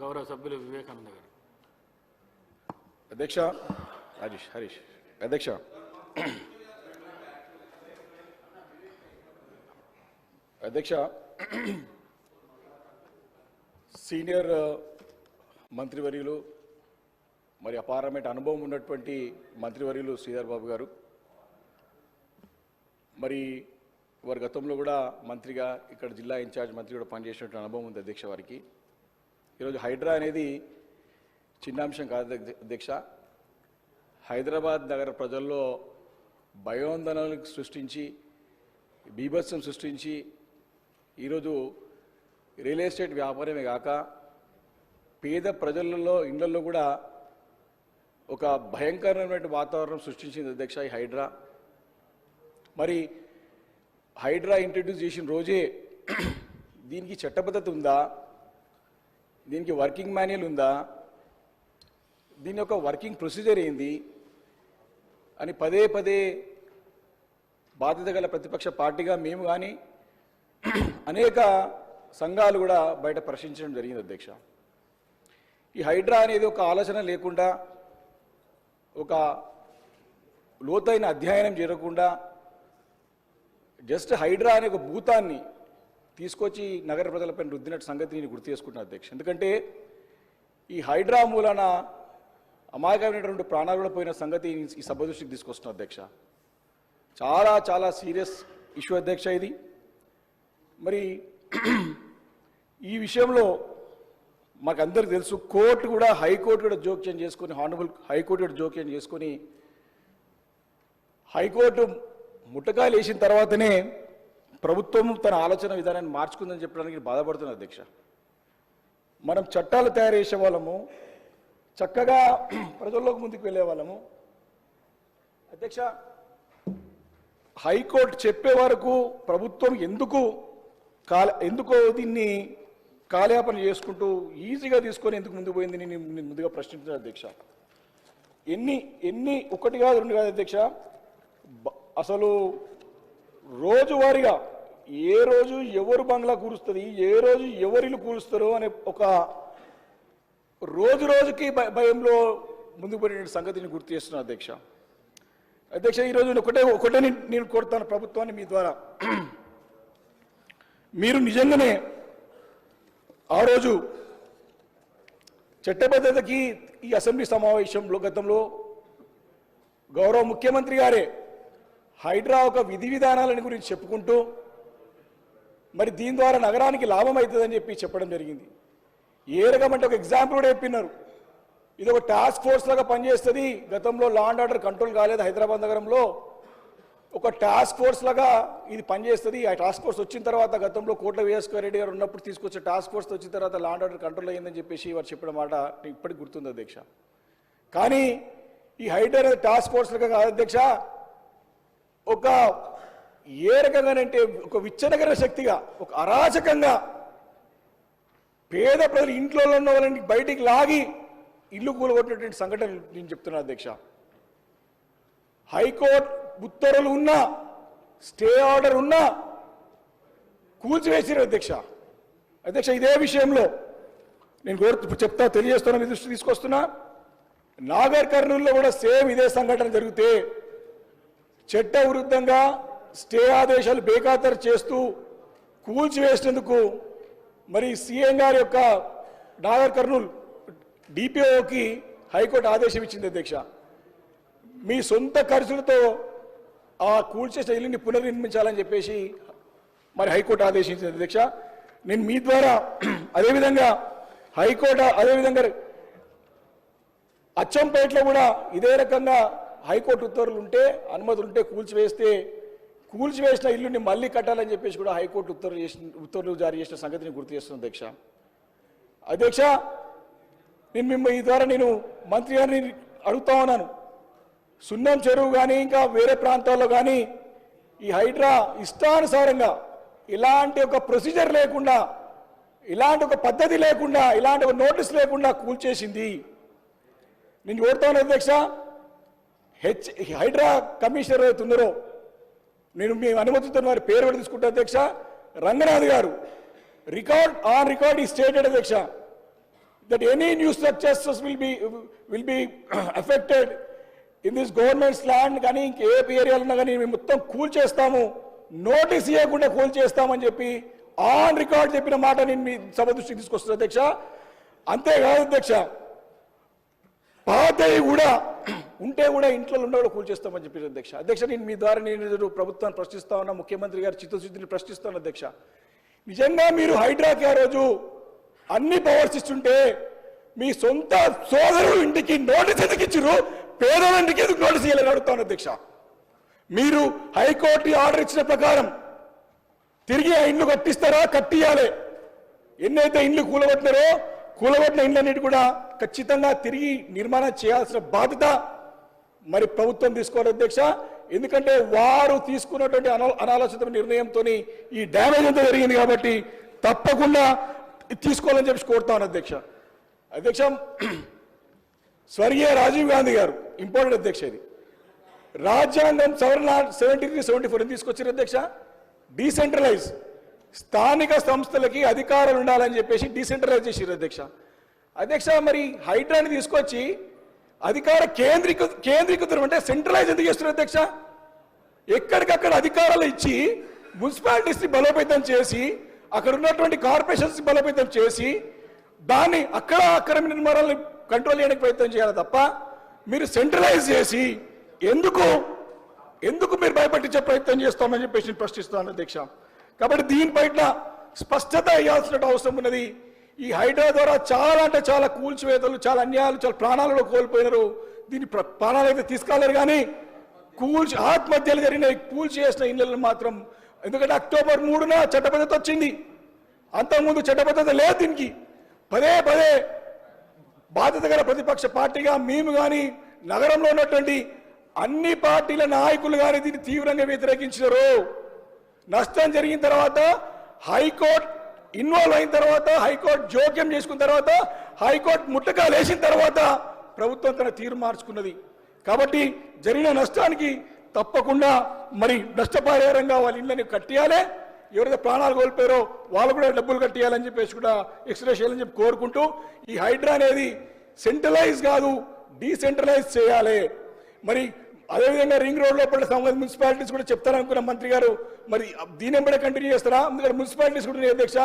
గౌరవ సభ్యులు వివేకానంద గారు. అధ్యక్ష రాజేష్ హరీష్. అధ్యక్ష. అధ్యక్ష సీనియర్ మంత్రివర్యులు మరి అపారమైన అనుభవం ఉన్నటువంటి మంత్రివర్యులు శ్రీధర్ బాబు గారు. మరి వారి గతంలో కూడా మంత్రిగా ఇక్కడ జిల్లా ఇన్ఛార్జ్ మంత్రి కూడా పనిచేసినటువంటి అనుభవం ఉంది అధ్యక్ష వారికి. ఈరోజు హైడ్రా అనేది చిన్న అంశం కాదు దీక్ష అధ్యక్ష. హైదరాబాద్ నగర ప్రజల్లో భయోందనలు సృష్టించి బీభత్సం సృష్టించి ఈరోజు రియల్ ఎస్టేట్ వ్యాపారమే కాక పేద ప్రజలలో ఇండ్లలో కూడా ఒక భయంకరమైన వాతావరణం సృష్టించింది అధ్యక్ష ఈ హైడ్రా. మరి హైడ్రా ఇంట్రడ్యూస్ చేసిన రోజే దీనికి చట్టబద్ధత ఉందా? దీనికి వర్కింగ్ మాన్యువల్ ఉందా? దీని యొక్క వర్కింగ్ ప్రొసీజర్ ఏంది? అని పదే పదే బాధ్యత గల ప్రతిపక్ష పార్టీగా మేము కానీ అనేక సంఘాలు కూడా బయట ప్రశ్నించడం జరిగింది అధ్యక్ష. ఈ హైడ్రా అనేది ఒక ఆలోచన లేకుండా ఒక లోతైన అధ్యయనం జరగకుండా జస్ట్ హైడ్రా అనే ఒక భూతాన్ని తీసుకొచ్చి నగర ప్రజలపై రుద్దినట్టు సంగతి నేను గుర్తు చేసుకుంటున్నాను అధ్యక్ష. ఎందుకంటే ఈ హైడ్రా మూలన అమాయకమైనటువంటి ప్రాణాలు కూడా పోయిన సంగతి ఈ సభ దృష్టికి తీసుకొస్తున్నా అధ్యక్ష. చాలా చాలా సీరియస్ ఇష్యూ అధ్యక్ష ఇది. మరి ఈ విషయంలో మాకు అందరికి తెలుసు కోర్టు కూడా హైకోర్టు కూడా జోక్యం చేసుకొని హానబుల్ హైకోర్టు కూడా జోక్యం చేసుకొని హైకోర్టు ముట్టకాయలు వేసిన తర్వాతనే ప్రభుత్వం తన ఆలోచన విధానాన్ని మార్చుకుందని చెప్పడానికి బాధపడుతున్నారు అధ్యక్ష. మనం చట్టాలు తయారు చేసే వాళ్ళము చక్కగా ప్రజల్లోకి ముందుకు వెళ్ళే వాళ్ళము. అధ్యక్ష హైకోర్టు చెప్పే వరకు ప్రభుత్వం ఎందుకు కాల ఎందుకో దీన్ని కాలయాపన చేసుకుంటూ ఈజీగా తీసుకొని ఎందుకు ముందుకు పోయింది నేను ముందుగా ప్రశ్నించాను అధ్యక్ష. ఎన్ని ఎన్ని ఒకటి కాదు రెండు కాదు అధ్యక్ష. అసలు రోజువారీగా ఏ రోజు ఎవరు బంగ్లా కూరుస్తుంది ఏ రోజు ఎవరిల్లు కూరుస్తారు అనే ఒక రోజు రోజుకి భయంలో ముందుకు పోయిన సంగతిని గుర్తు చేస్తున్నా అధ్యక్ష. అధ్యక్ష ఈరోజు ఒకటే ఒకటే నేను కోరుతాను ప్రభుత్వాన్ని మీ ద్వారా. మీరు నిజంగానే ఆ రోజు చట్టబద్ధతకి ఈ అసెంబ్లీ సమావేశంలో గతంలో గౌరవ ముఖ్యమంత్రి గారే హైడ్రా ఒక విధి విధానాలని గురించి చెప్పుకుంటూ మరి దీని ద్వారా నగరానికి లాభం అవుతుందని చెప్పి చెప్పడం జరిగింది. ఏ రకమంటే ఒక ఎగ్జాంపుల్ కూడా చెప్పినారు. ఇది ఒక టాస్క్ ఫోర్స్ లాగా పనిచేస్తుంది. గతంలో లా అండ్ ఆర్డర్ కంట్రోల్ కాలేదు. హైదరాబాద్ నగరంలో ఒక టాస్క్ ఫోర్స్ లాగా ఇది పనిచేస్తుంది. ఆ టాస్క్ ఫోర్స్ వచ్చిన తర్వాత గతంలో కోట్ల విఎస్కర్ రెడ్డి గారు ఉన్నప్పుడు తీసుకొచ్చే టాస్క్ ఫోర్స్ వచ్చిన తర్వాత లా అండ్ ఆర్డర్ కంట్రోల్ అయ్యిందని చెప్పేసి వారు చెప్పిన మాట ఇప్పటికి గుర్తుంది అధ్యక్ష. కానీ ఈ హైడర్ అనేది టాస్క్ ఫోర్స్ లాగా కాదు అధ్యక్ష. ఒక ఏ రకంగానంటే ఒక విచ్చనగర శక్తిగా ఒక అరాచకంగా పేద ప్రజలు ఇంట్లో ఉన్న వాళ్ళని బయటికి లాగి ఇల్లు కూలగొట్టినటువంటి సంఘటనలు నేను చెప్తున్నాను అధ్యక్ష. హైకోర్టు ఉత్తర్వులు ఉన్నా స్టే ఆర్డర్ ఉన్నా కూల్చివేసారు అధ్యక్ష. అధ్యక్ష ఇదే విషయంలో నేను కోరు చెప్తా తెలియజేస్తున్నా మీ దృష్టి తీసుకొస్తున్నా. నాగర్ కర్నూలులో కూడా సేమ్ ఇదే సంఘటన జరిగితే చట్ట విరుద్ధంగా స్టే ఆదేశాలు బేఖాతరు చేస్తూ కూల్చివేసినందుకు మరి సీఎం గారి యొక్క నాగర్ కర్నూల్ డిపిఓకి హైకోర్టు ఆదేశం ఇచ్చింది అధ్యక్ష. మీ సొంత ఖర్చులతో ఆ కూల్చేసిన ఇల్లుని పునర్నిర్మించాలని చెప్పేసి మరి హైకోర్టు ఆదేశించింది అధ్యక్ష. నేను మీ ద్వారా అదేవిధంగా హైకోర్టు అదేవిధంగా అచ్చంపేటలో కూడా ఇదే రకంగా హైకోర్టు ఉత్తర్వులు ఉంటే అనుమతులు ఉంటే కూల్చివేస్తే కూల్చివేసిన ఇల్లుని మళ్ళీ కట్టాలని చెప్పేసి కూడా హైకోర్టు ఉత్తర్వులు చేసిన ఉత్తర్వులు జారీ చేసిన సంగతిని గుర్తు చేస్తుంది అధ్యక్ష. అధ్యక్ష నేను మిమ్మల్ని ఈ ద్వారా నేను మంత్రి గారిని అడుగుతా ఉన్నాను. సున్నం చెరువు కానీ ఇంకా వేరే ప్రాంతాల్లో కానీ ఈ హైడ్రా ఇష్టానుసారంగా ఇలాంటి ఒక ప్రొసీజర్ లేకుండా ఇలాంటి ఒక పద్ధతి లేకుండా ఇలాంటి ఒక నోటీస్ లేకుండా కూల్చేసింది. నేను కోరుతాను అధ్యక్ష. హెచ్ హైడ్రా కమిషనర్ అయితే ఉన్నారో నేను మీ అనుమతితో వారి పేరు కూడా తీసుకుంటా అధ్యక్ష. Ranganath garu record on record ఈ స్టేటెడ్ అధ్యక్ష. That any new structures will be, will be affected in this government's land కానీ ఇంకే ఏరియాలో ఉన్నా కానీ మేము మొత్తం కూల్ చేస్తాము. నోటీస్ ఇవ్వకుండా కూల్ చేస్తామని చెప్పి ఆన్ రికార్డ్ చెప్పిన మాట నేను మీ సభ దృష్టికి తీసుకొస్తున్నా అధ్యక్ష. అంతేకాదు అధ్యక్ష పాతవి కూడా ఉంటే కూడా ఇంట్లో ఉండే కూడా కూల్చేస్తామని చెప్పారు అధ్యక్ష. అధ్యక్ష నేను మీ ద్వారా నేను ప్రభుత్వాన్ని ప్రశ్నిస్తా ఉన్నా ముఖ్యమంత్రి గారి చిత్తశుద్ధిని ప్రశ్నిస్తాను అధ్యక్ష. నిజంగా మీరు హైడ్రాకి ఆ రోజు అన్ని పవర్స్ ఇస్తుంటే మీ సొంత సోదరుడు ఇంటికి నోటీస్ ఎందుకు ఇచ్చిర్రు పేదలంటికి ఎందుకు నోటీస్ ఇవ్వాలని అడుగుతాను అధ్యక్ష. మీరు హైకోర్టు ఆర్డర్ ఇచ్చిన ప్రకారం తిరిగి ఆ ఇండ్లు కట్టిస్తారా? కట్టియాలి. ఎన్నైతే ఇండ్లు కూలగొట్టినారో కూలగొట్టిన ఇండ్లన్నిటి కూడా ఖచ్చితంగా తిరిగి నిర్మాణం చేయాల్సిన బాధ్యత మరి ప్రభుత్వం తీసుకోవాలి అధ్యక్ష. ఎందుకంటే వారు తీసుకున్నటువంటి అనా అనాలోచిత నిర్ణయంతో ఈ డ్యామేజ్ అంతా జరిగింది కాబట్టి తప్పకుండా తీసుకోవాలని చెప్పి కోరుతాను అధ్యక్ష. అధ్యక్ష స్వర్గీయ రాజీవ్ గాంధీ గారు ఇంపార్టెంట్ అధ్యక్ష ఇది. రాజ్యాంగం సవరణ సెవెంటీ త్రీ సెవెంటీ ఫోర్ తీసుకొచ్చారు అధ్యక్ష. డీసెంట్రలైజ్ స్థానిక సంస్థలకి అధికారాలు ఉండాలని చెప్పేసి డీసెంట్రలైజ్ చేసారు అధ్యక్ష. అధ్యక్ష మరి హైడ్రాని తీసుకొచ్చి అధికార కేంద్రీకృ కేంద్రీకృతం అంటే సెంట్రలైజ్ ఎందుకు చేస్తున్నారు అధ్యక్ష? ఎక్కడికక్కడ అధికారాలు ఇచ్చి మున్సిపాలిటీస్ని బలోపేతం చేసి అక్కడ ఉన్నటువంటి కార్పొరేషన్స్ బలోపేతం చేసి దాన్ని అక్కడ అక్కడ నిర్మాణాలను కంట్రోల్ చేయడానికి ప్రయత్నం చేయాలి తప్ప మీరు సెంట్రలైజ్ చేసి ఎందుకు ఎందుకు మీరు భయపట్టించే ప్రయత్నం చేస్తామని చెప్పేసి ప్రశ్నిస్తున్నాను అధ్యక్ష. కాబట్టి దీనిపైన స్పష్టత ఇవ్వాల్సిన అవసరం ఉన్నది. ఈ హైడ్రా ద్వారా చాలా అంటే చాలా కూల్చివేతలు చాలా అన్యాయాలు చాలా ప్రాణాలను కోల్పోయినారు. దీని ప్ర- ప్రాణాలు అయితే తీసుకోలేరు కానీ కూల్చి ఆత్మహత్యలు జరిగినాయి. కూల్చి చేసిన ఇళ్ళను మాత్రం. ఎందుకంటే అక్టోబర్ మూడున చట్టబద్ధత వచ్చింది. అంతకుముందు చట్టబద్ధత లేదు దీనికి. పదే పదే బాధ్యత గల ప్రతిపక్ష పార్టీగా మేము కానీ నగరంలో ఉన్నటువంటి అన్ని పార్టీల నాయకులు కానీ దీన్ని తీవ్రంగా వ్యతిరేకించినారు. నష్టం జరిగిన తర్వాత హైకోర్టు ఇన్వాల్వ్ అయిన తర్వాత హైకోర్టు జోక్యం చేసుకున్న తర్వాత హైకోర్టు ముట్టకాలు వేసిన తర్వాత ప్రభుత్వం తన తీరు మార్చుకున్నది. కాబట్టి జరిగిన నష్టానికి తప్పకుండా మరి నష్టపరిహారంగా వాళ్ళ ఇళ్ళని కట్టియాలి. ఎవరైతే ప్రాణాలు కోల్పోయారో వాళ్ళు కూడా డబ్బులు కట్టియాలని చెప్పేసి కూడా ఎక్స్ప్రెస్ చేయాలని చెప్పి కోరుకుంటూ ఈ హైడ్రా అనేది సెంట్రలైజ్ కాదు డీసెంట్రలైజ్ చేయాలి. మరి అదేవిధంగా రింగ్ రోడ్ లోపల సంబంధించిన మున్సిపాలిటీస్ కూడా చెప్తారనుకున్న మంత్రి గారు మరి దీని ఎంబడే కంటిన్యూ చేస్తారా? అందుకని మున్సిపాలిటీస్ కూడా అధ్యక్ష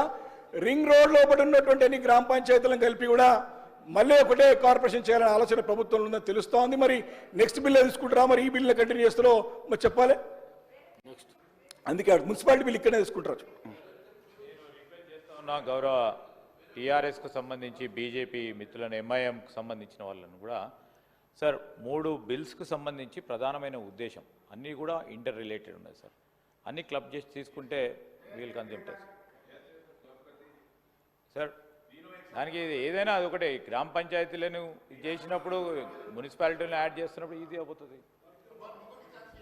రింగ్ రోడ్ లోపల ఉన్నటువంటి అన్ని గ్రామ పంచాయతీలను కలిపి కూడా మళ్ళీ ఒకటే కార్పొరేషన్ చేయాలనే ఆలోచన ప్రభుత్వంలో ఉందని తెలుస్తోంది. మరి నెక్స్ట్ బిల్ తీసుకుంటారా? మరి ఈ బిల్ని కంటిన్యూ చేస్తారో మరి చెప్పాలి? అందుకే మున్సిపాలిటీ బిల్ ఇక్కడే తీసుకుంటారు. గౌరవ టీఆర్ఎస్కు సంబంధించి బీజేపీ మిత్రులను ఎంఐఎంకు సంబంధించిన వాళ్ళను కూడా సార్ మూడు బిల్స్కు సంబంధించి ప్రధానమైన ఉద్దేశం. అన్నీ కూడా ఇంటర్ రిలేటెడ్ ఉన్నాయి సార్. అన్ని క్లబ్ చేసి తీసుకుంటే వీళ్ళు కన్జ్యూమ్ సార్. సార్ దానికి ఏదైనా అది ఒకటే. గ్రామ పంచాయతీలను ఇది చేసినప్పుడు మున్సిపాలిటీలను యాడ్ చేస్తున్నప్పుడు ఈజీ అయిపోతుంది.